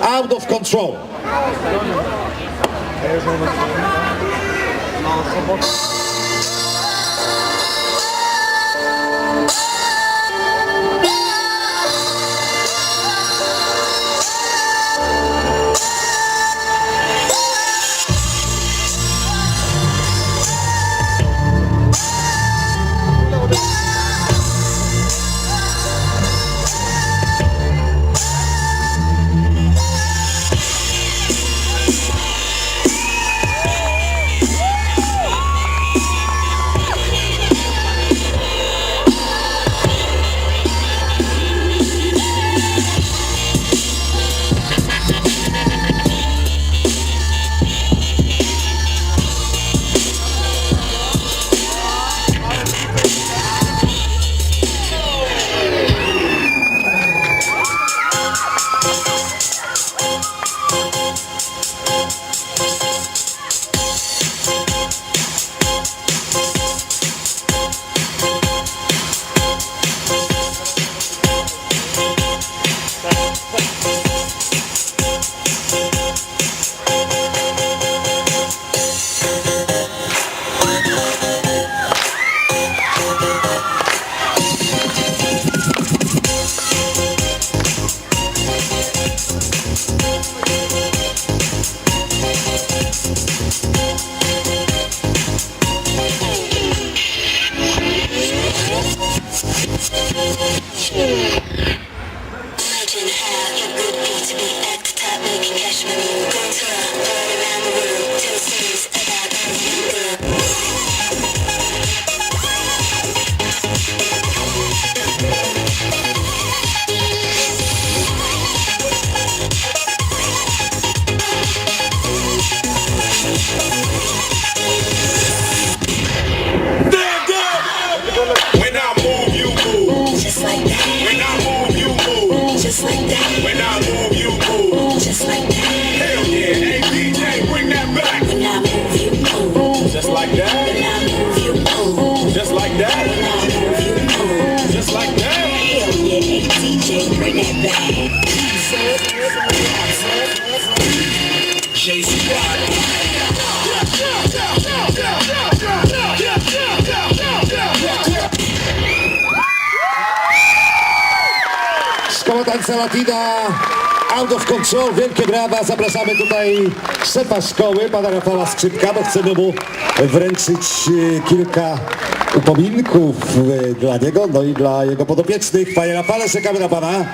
out of control. No, Thank. komentator Latina out of control, wielkie brawa. Zapraszamy tutaj szefa szkoły, pana Rafała Skrzypka, bo chcemy mu wręczyć y, kilka upominków y, dla niego, no i dla jego podopiecznych. Panie Rafale, czekamy na pana.